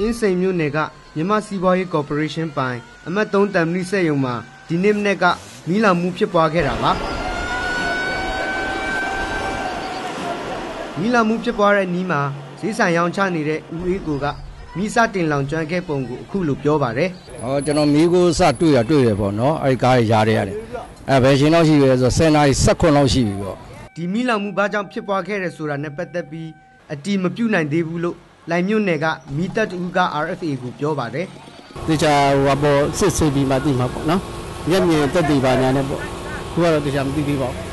အင်းစိန်မြို့နယ်ကမြန်မာစီးပွားရေးကော်ပိုရေးရှင်းပိုင် အမတ်3တမ်မီစက်ရုံမှာဒီနေ့မနေ့ကမီးလောင်မှုဖြစ်ပွားခဲ့တာပါမီးလောင်မှုဖြစ်ပွားတဲ့နီးမှာဈေးဆိုင်ရောင်းချနေတဲ့ဦးအေးကိုကမီးစတင်လောင်ကျွမ်းခဲ့ပုံကိုအခုလိုပြောပါတယ်ဟောကျွန်တော်မီးကိုစတွေ့ရတွေ့ရပေါ့နော်အဲ့ဒီကားတွေရားတွေရတယ်အဲဘယ်ချိန်လောက်ရှိပြီလဲဆိုတော့10နာရီ16လောက်ရှိပြီပေါ့ဒီမီးလောင်မှုဘာကြောင့်ဖြစ်ပွားခဲ့တယ်ဆိုတာနဲ့ပတ်သက်ပြီးအတီမပြုတ်နိုင်သေးဘူးလို့ လိုင်မြို့နယ်ကမီးတပ်တူက RFA ကိုပြောပါတယ်တေချာဟိုအပေါ်စစ်ဆေးပြီးမှသိမှာပေါ့နော်မျက်မြင်တက်တည်ပါညာနဲ့ပေါ့ခုကတော့တေချာမသိသေးပါဘူး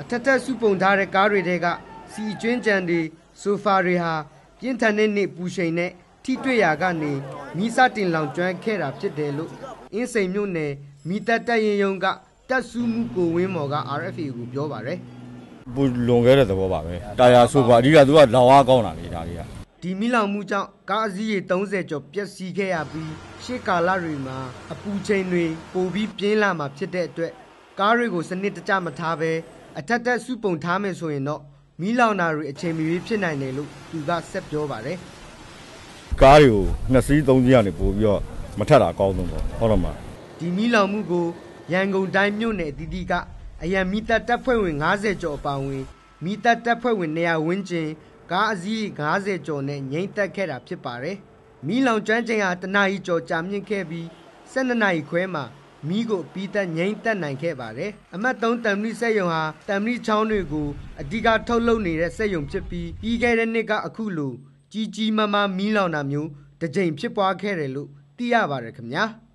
အထက်ထက်စုပုံထားတဲ့ကားတွေထဲကစီကျွင်းကြံတွေဆိုဖာတွေဟာပြင်းထန်တဲ့နေပူချိန်နဲ့ထိတွေ့ရာကနေမီးစတင်လောင်ကျွမ်းခဲ့တာဖြစ်တယ်လို့အင်းစိန်မြို့နယ်မီတပ်တပ်ရင်ယုံကတပ်စုမှုကိုဝင်းမော်က RFA ကိုပြောပါတယ်ပူလွန်ခဲ့တဲ့သဘောပါပဲတာယာဆိုပါအဓိကသူကလောင်အားကောင်းတာလေဒါလေးက ဒီမီလောင်မှုကြောင့်ကားအစီးရေ30ကျော်ပျက်စီးခဲ့ရပြီးရှေ့ကာလတွေမှာအပူချိန်တွေပိုပြီးပြင်းလာမှာဖြစ်တဲ့အတွက်ကားတွေကိုစနစ်တကျမထားဘဲအထက်ထက်စုပုံထားမယ်ဆိုရင်တော့မီလောင်တာတွေအချိန်မီဖြစ်နိုင်တယ်လို့သူကဆက်ပြောပါတယ်ကားတွေကိုနှစ်စီးသုံးစီးကနေပို့ပြီးတော့မထက်တာအကောင်းဆုံးပေါ့ဟုတ်တော့မှာဒီမီလောင်မှုကိုရန်ကုန်တိုင်းမြို့နယ်အသီးသီးကအရန်မီတပ်တပ်ဖွဲ့ဝင်90ကျော်အပါအဝင်မီတပ်တပ်ဖွဲ့ဝင်200ဝန်းကျင် ကားအစီး90ကျော်နဲ့ငိမ့်သက်ခဲ့တာဖြစ်ပါတယ်။မီလောင်ကျွမ်းချိန်ဟာတနာရီကျော်ကြာမြင့်ခဲ့ပြီး12နာရီခွဲမှာမီးကိုပြီးသက်ငိမ့်သက်နိုင်ခဲ့ပါတယ်။အမှတ်3တမ်မီစက်ယုံဟာတမ်မီချောင်းတွေကိုအဓိကထုတ်လုပ်နေတဲ့စက်ယုံဖြစ်ပြီးပြီးခဲ့တဲ့နှစ်ကအခုလိုကြီးကြီးမားမားမီးလောင်တာမျိုးတစ်ကြိမ်ဖြစ်ပွားခဲ့တယ်လို့သိရပါတယ်ခင်ဗျာ။